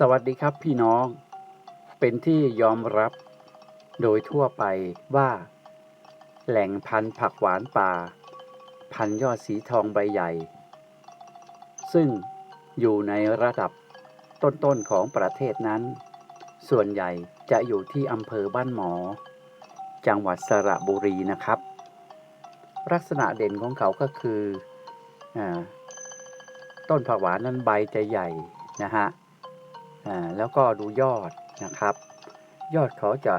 สวัสดีครับพี่น้อง เป็นที่ยอมรับโดยทั่วไปว่า แหล่งพันธุ์ผักหวานป่า พันยอดสีทองใบใหญ่ ซึ่งอยู่ในระดับต้นๆของประเทศนั้น ส่วนใหญ่จะอยู่ที่อำเภอบ้านหมอ จังหวัดสระบุรีนะครับ ลักษณะเด่นของเขาก็คืออต้นผักหวานนั้นใบจะใหญ่นะฮะ แล้วก็ดูยอดนะครับ ยอดเขาจะ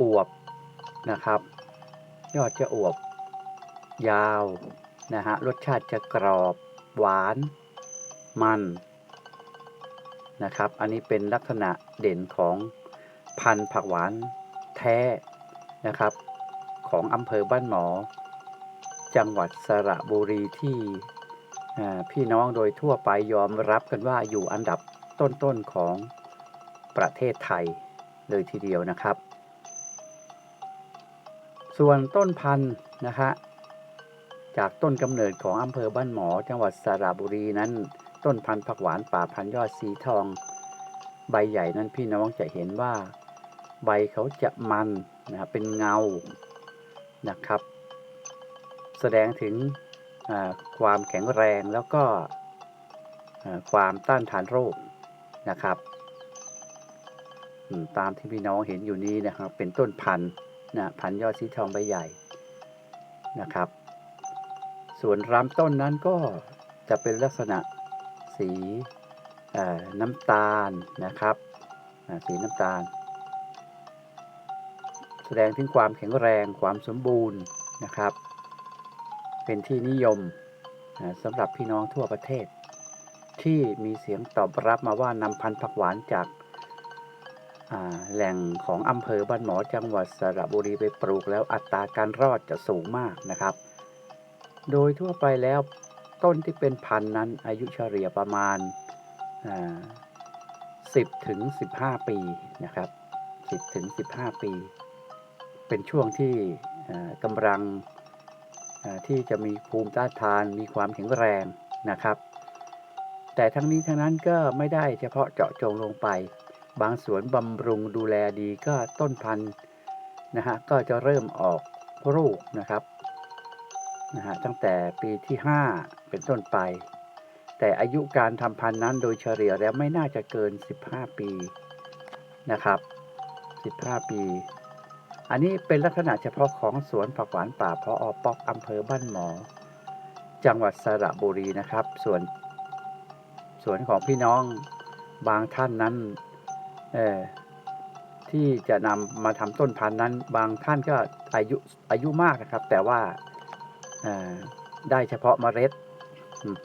อวบนะครับ ยอดจะอวบยาวนะฮะรสชาติจะกรอบหวานมันนะครับ อันนี้เป็นลักษณะเด่นของพันธุ์ผักหวานแท้นะครับ ของอำเภอบ้านหมอ จังหวัดสระบุรีที่พี่น้องโดยทั่วไปยอมรับกันว่าอยู่อันดับ ต้นๆของประเทศไทยเลยทีเดียวนะครับ ส่วนต้นพันธุ์นะฮะจากต้นกำเนิดของอำเภอบ้านหมอ จังหวัดสระบุรีนั้น ต้นพันธุ์ผักหวานป่าพันยอดสีทอง ใบใหญ่นั้นพี่น้องจะเห็นว่า ใบเขาจะมันนะครับเป็นเงานะครับ แสดงถึงความแข็งแรงแล้วก็ความต้านทานโรค นะครับตามที่พี่น้องเห็นอยู่นี้นะครับ เป็นต้นพันธุ์นะพันธุ์ยอดสีทองใบใหญ่นะครับ ส่วนลำต้นนั้นก็จะเป็นลักษณะสีน้ำตาลนะครับสีน้ำตาล แสดงถึงความแข็งแรงความสมบูรณ์นะครับ เป็นที่นิยมสำหรับพี่น้องทั่วประเทศ ที่มีเสียงตอบรับมาว่านำพันธุ์ผักหวานจากาแหล่งของอำเภอบ้านหมอจังหวัดสระบุรีไปปลูกแล้วอัตราการรอดจะสูงมากนะครับ โดยทั่วไปแล้วต้นที่เป็นพันธุ์นั้นอายุเฉลี่ยประมาณ 10ถึง15 ปีนะครับ10ถึง15 ปี เป็นช่วงที่กำลังที่จะมีภูมิต้านทานมีความแข็งแรงนะครับ แต่ทั้งนี้ทั้งนั้นก็ไม่ได้เฉพาะเจาะจงลงไป บางสวนบำรุงดูแลดีก็ต้นพันธุ์นะฮะก็จะเริ่มออกลูกนะครับนะฮะตั้งแต่ปีที่ 5 เป็นต้นไป แต่อายุการทำพันธุ์นั้นโดยเฉลี่ยแล้วไม่น่าจะเกิน 15 ปีนะครับ 15 ปี อันนี้เป็นลักษณะเฉพาะของสวนผักหวานป่าพออปอกอำเภอบ้านหมอ จังหวัดสระบุรีนะครับ ส่วน สวนของพี่น้องบางท่านนั้นที่จะนำมาทำต้นพันธุ์นั้น บางท่านก็อายุอายุมากนะครับ แต่ว่าได้เฉพาะเมล็ด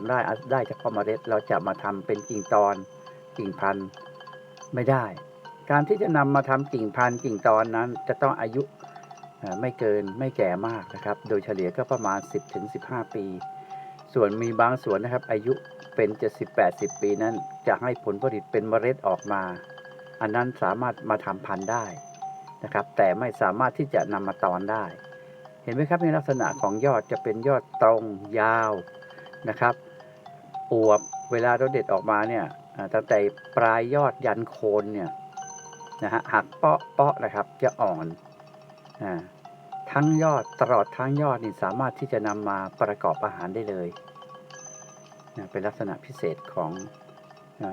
ได้ได้เฉพาะเมล็ดเราจะมาทำเป็นกิ่งตอนกิ่งพันธุ์ไม่ได้ การที่จะนำมาทำกิ่งพันธุ์กิ่งตอนนั้น จะต้องอายุไม่เกินไม่แก่มากนะครับ โดยเฉลี่ยก็ประมาณ 10-15 ปี ส่วนมีบางสวนนะครับ อายุ เป็น70-80ปีนั้นจะให้ผลผลิตเป็นเมล็ดออกมา อันนั้นสามารถมาทำพันธุ์ได้นะครับ แต่ไม่สามารถที่จะนำมาตอนได้ เห็นไหมครับในลักษณะของยอดจะเป็นยอดตรงยาวนะครับอวบเวลาเราเด็ดออกมาเนี่ยตั้งแต่ปลายยอดยันโคนเนี่ยนะฮะหักเปาะเปาะนะครับจะอ่อนอ่าทั้งยอดตลอดทั้งยอดนี่สามารถที่จะนำมาประกอบอาหารได้เลย นะเป็นลักษณะพิเศษของอ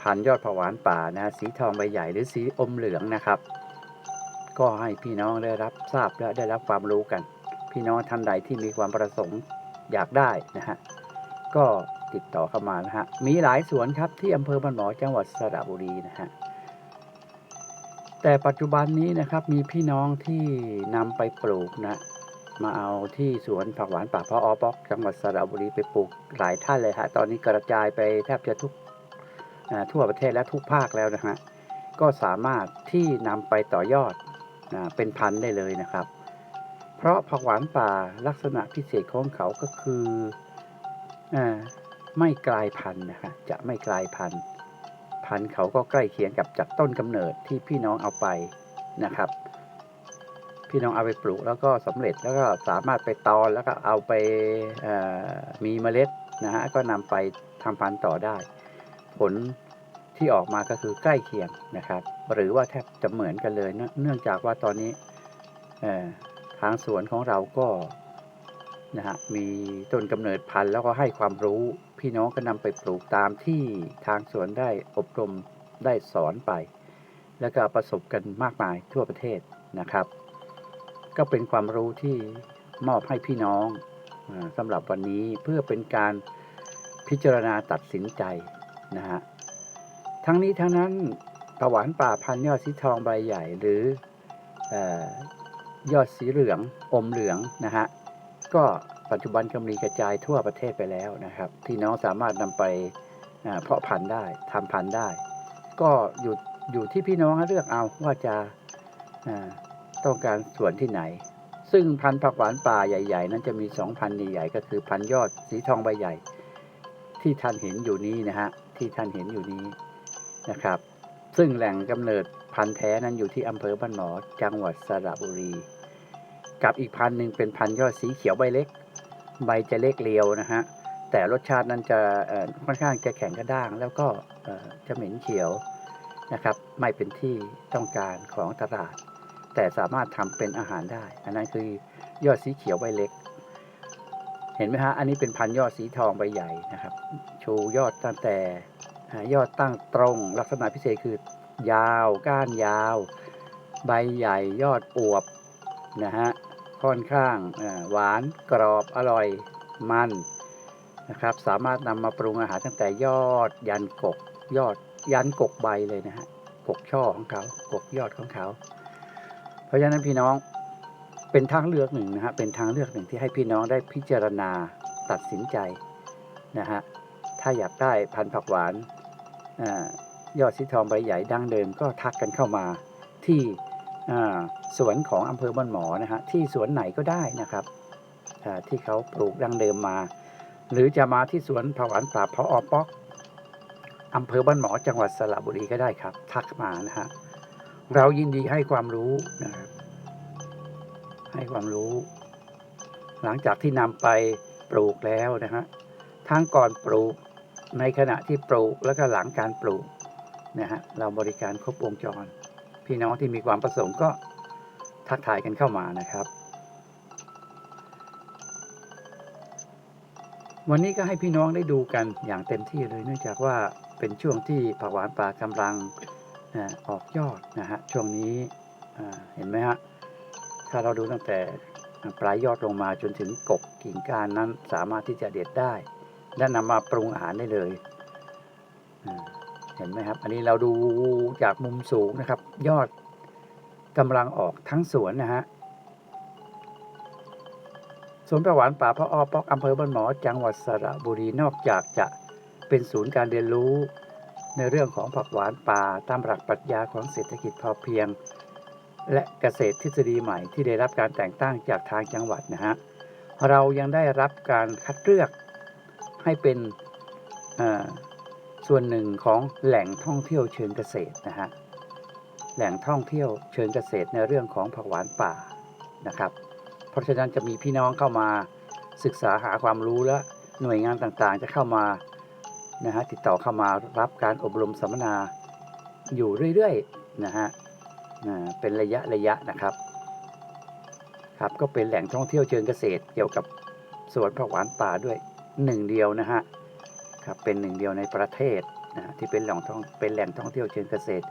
พันยอดผวานป่านะสีทองใบใหญ่หรือสีอมเหลืองนะครับ ก็ให้พี่น้องได้รับทราบและได้รับความรู้กัน พี่น้องท่านใดที่มีความประสงค์อยากได้นะฮะก็ติดต่อเข้ามานะฮะมีหลายสวนครับที่อำเภอบ้านหมอจังหวัดสระบุรีนะฮะแต่ปัจจุบันนี้นะครับมีพี่น้องที่นำไปปลูกนะ มาเอาที่สวนผักหวานป่าพออปอกจังหวัดสระบุรีไปปลูกหลายท่านเลยฮะตอนนี้กระจายไปแทบจะทุกทั่วประเทศและทุกภาคแล้วนะฮะก็สามารถที่นำไปต่อยอดอเป็นพันธุ์ได้เลยนะครับ เพราะผักหวานป่าลักษณะพิเศษของเขาก็คืออไม่กลายพันธุ์นะฮะจะไม่กลายพันธุ์ พันธุ์เขาก็ใกล้เคียงกับจากต้นกำเนิดที่พี่น้องเอาไปนะครับ พี่น้องเอาไปปลูกแล้วก็สำเร็จแล้วก็สามารถไปตอนแล้วก็เอาไปมีเมล็ดนะฮะก็นำไปทำพันธุ์ต่อได้ ผลที่ออกมาก็คือใกล้เคียงนะครับ หรือว่าแทบจะเหมือนกันเลย เนื่องจากว่าตอนนี้ทางสวนของเราก็นะฮะมีต้นกำเนิดพันธุ์แล้วก็ให้ความรู้ พี่น้องก็นำไปปลูกตามที่ทางสวนได้อบรมได้สอนไป แล้วก็ประสบกันมากมายทั่วประเทศนะครับ ก็เป็นความรู้ที่มอบให้พี่น้องสำหรับวันนี้เพื่อเป็นการพิจารณาตัดสินใจนะฮะทั้งนี้ทั้งนั้นถวานป่าพันยอดสีทองใบใหญ่หรืออยอดสีเหลืองอมเหลืองนะฮะก็ปัจจุบันก็มีกระจายทั่วประเทศไปแล้วนะครับพี่น้องสามารถนำไปเพาะพันธุ์ได้ทำพันธุ์ได้ ก็อยู่อยู่ที่พี่น้องเลือกเอาว่าจะ ต้องการส่วนที่ไหน ซึ่งพันธุ์ผักหวานป่าใหญ่ ๆ นั้นจะมีสองพันธุ์ใหญ่ๆก็คือพันธุ์ยอดสีทองใบใหญ่ ที่ท่านเห็นอยู่นี้นะฮะที่ท่านเห็นอยู่นี้นะครับ ซึ่งแหล่งกำเนิดพันธุ์แท้นั้นอยู่ที่อำเภอบ้านหมอจังหวัดสระบุรี กับอีกพันธุ์หนึ่งเป็นพันธุ์ยอดสีเขียวใบเล็ก ใบจะเล็กเรียวนะฮะแต่รสชาตินั้นจะค่อนข้างจะแข็งกระด้าง แล้วก็จะเหม็นเขียวนะครับ ไม่เป็นที่ต้องการของตลาด แต่สามารถทำเป็นอาหารได้ อันนั้นคือยอดสีเขียวใบเล็ก เห็นไหมฮะ อันนี้เป็นพันธุ์ยอดสีทองใบใหญ่นะครับ ชูยอดตั้งแต่ยอดตั้งตรง ลักษณะพิเศษคือยาว ก้านยาว ใบใหญ่ยอดอวบนะฮะค่อนข้างหวานกรอบอร่อยมันนะครับ สามารถนำมาปรุงอาหารตั้งแต่ยอดยันกกยอดยันกกใบเลยนะฮะกกช่อของเขากกยอดของเขา ราะฉะนั้นพี่น้องเป็นทางเลือกหนึ่งนะฮะเป็นทางเลือกหนึ่งที่ให้พี่น้องได้พิจารณาตัดสินใจนะฮะถ้าอยากได้พันธุ์ผักหวานอยอดสีทองใบใหญ่ดั้งเดิมก็ทักกันเข้ามาที่สวนของอำเภอบ้านหมอนะฮะที่สวนไหนก็ได้นะครับที่เขาปลูกดั้งเดิมมา หรือจะมาที่สวนผักหวานป่าพออป๊อกอำเภอบ้านหมอจังหวัดสระบุรีก็ได้ครับ ทักมานะฮะ เรายินดีให้ความรู้นะครับให้ความรู้ หลังจากที่นำไปปลูกแล้วนะฮะทั้งก่อนปลูกในขณะที่ปลูกแล้วก็หลังการปลูกนะฮะเราบริการครบวงจร พี่น้องที่มีความประสงค์ก็ทักทายกันเข้ามานะครับ วันนี้ก็ให้พี่น้องได้ดูกันอย่างเต็มที่เลยเนื่องจากว่าเป็นช่วงที่ผักหวานป่ากำลัง อ่าออกยอดนะฮะช่วงนี้อ่าเห็นไหมฮะถ้าเราดูตั้งแต่ปลายยอดลงมาจนถึงกกกิ่งก้านนั้นสามารถที่จะเด็ดได้ และนำมาปรุงอาหารได้เลยอ่าเห็นไหมครับ อันนี้เราดูจากมุมสูงนะครับ ยอดกำลังออกทั้งสวนนะฮะสวนประหวานป่าพระอ้อปอกอำเภอบ้านหมอจังหวัดสระบุรีนอกจากจะเป็นศูนย์การเรียนรู้ ในเรื่องของผักหวานป่าตามหลักปรัชญาของเศรษฐกิจพอเพียง และเกษตรทฤษฎีใหม่ที่ได้รับการแต่งตั้งจากทางจังหวัดนะฮะเรายังได้รับการคัดเลือกให้เป็นอ่อส่วนหนึ่งของแหล่งท่องเที่ยวเชิงเกษตรนะฮะแหล่งท่องเที่ยวเชิงเกษตรในเรื่องของผักหวานป่านะครับ เพราะฉะนั้นจะมีพี่น้องเข้ามาศึกษาหาความรู้และหน่วยงานต่างๆ จะเข้ามา นะฮะติดต่อเข้ามารับการอบรมสัมมนาอยู่เรื่อยๆนะฮะอ่าเป็นระยะระยะนะครับครับ ก็เป็นแหล่งท่องเที่ยวเชิงเกษตรเกี่ยวกับสวนผักหวานป่าด้วยหนึ่งเดียวนะฮะครับเป็นหนึ่งเดียวในประเทศนะที่เป็นแหล่งท่องเป็นแหล่งท่องเที่ยวเชิงเกษตร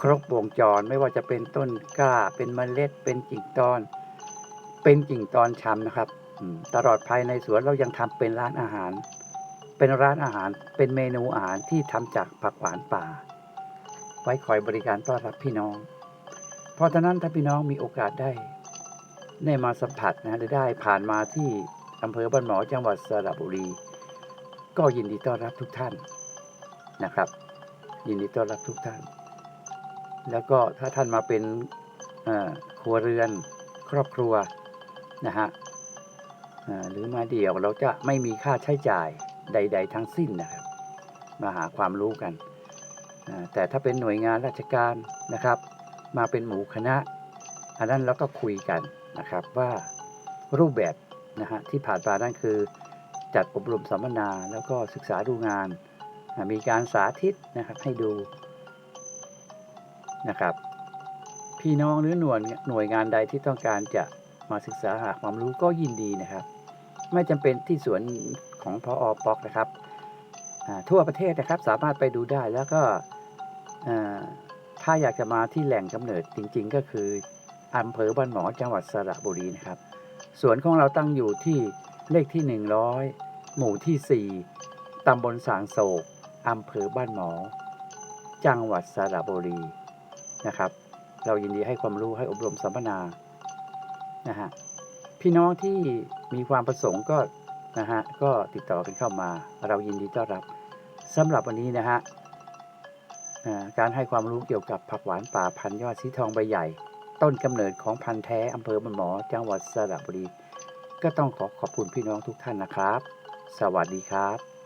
ครบวงจรไม่ว่าจะเป็นต้นกล้าเป็นเมล็ด เป็นกิ่งตอน เป็นกิ่งตอนชำนะครับตลอดภายในสวนเรายังทำเป็นร้านอาหาร เป็นร้านอาหารเป็นเมนูอาหารที่ทำจากผักหวานป่า ไว้คอยบริการต้อนรับพี่น้อง เพราะฉะนั้นถ้าพี่น้องมีโอกาสได้ได้มาสัมผัสนะหรือได้ผ่านมาที่อำเภอบ้านหมอจังหวัดสระบุรี ก็ยินดีต้อนรับทุกท่านนะครับ ยินดีต้อนรับทุกท่าน แล้วก็ถ้าท่านมาเป็นครัวเรือนครอบครัวนะฮะหรือมาเดี่ยวเราจะไม่มีค่าใช้จ่าย ใด ๆ ทั้งสิ้นนะครับ มาหาความรู้กัน แต่ถ้าเป็นหน่วยงานราชการนะครับ มาเป็นหมู่คณะ อันนั้นเราก็คุยกันนะครับว่ารูปแบบนะฮะที่ผ่านมานั่นคือ จัดอบรมสัมมนาแล้วก็ศึกษาดูงาน มีการสาธิตนะครับให้ดูนะครับ พี่น้องหรือหน่วยหน่วยงานใดที่ต้องการจะมาศึกษาหาความรู้ก็ยินดีนะครับ ไม่จำเป็นที่สวน ของพออปอกนะครับทั่วประเทศนะครับสามารถไปดูได้แล้วก็ถ้าอยากจะมาที่แหล่งกำเนิดจริงๆ ก็คืออำเภอบ้านหมอจังหวัดสระบุรีนะครับสวนของเราตั้งอยู่ที่เลขที่ 100 หมู่ที่ 4 ตำบลสางโศกอำเภอบ้านหมอ จังหวัดสระบุรีนะครับ เรายินดีให้ความรู้ให้อบรมสัมมนานะฮะพี่น้องที่มีความประสงค์ก็ นะฮะก็ติดต่อกันเข้ามา เรายินดีต้อนรับสำหรับวันนี้นะฮะการให้ความรู้เกี่ยวกับผักหวานป่าพันยอดสีทองใบใหญ่ ต้นกำเนิดของพันธุ์แท้อำเภอบันหมอจังหวัดสระบุรี ก็ต้องขอขอบคุณพี่น้องทุกท่านนะครับ สวัสดีครับ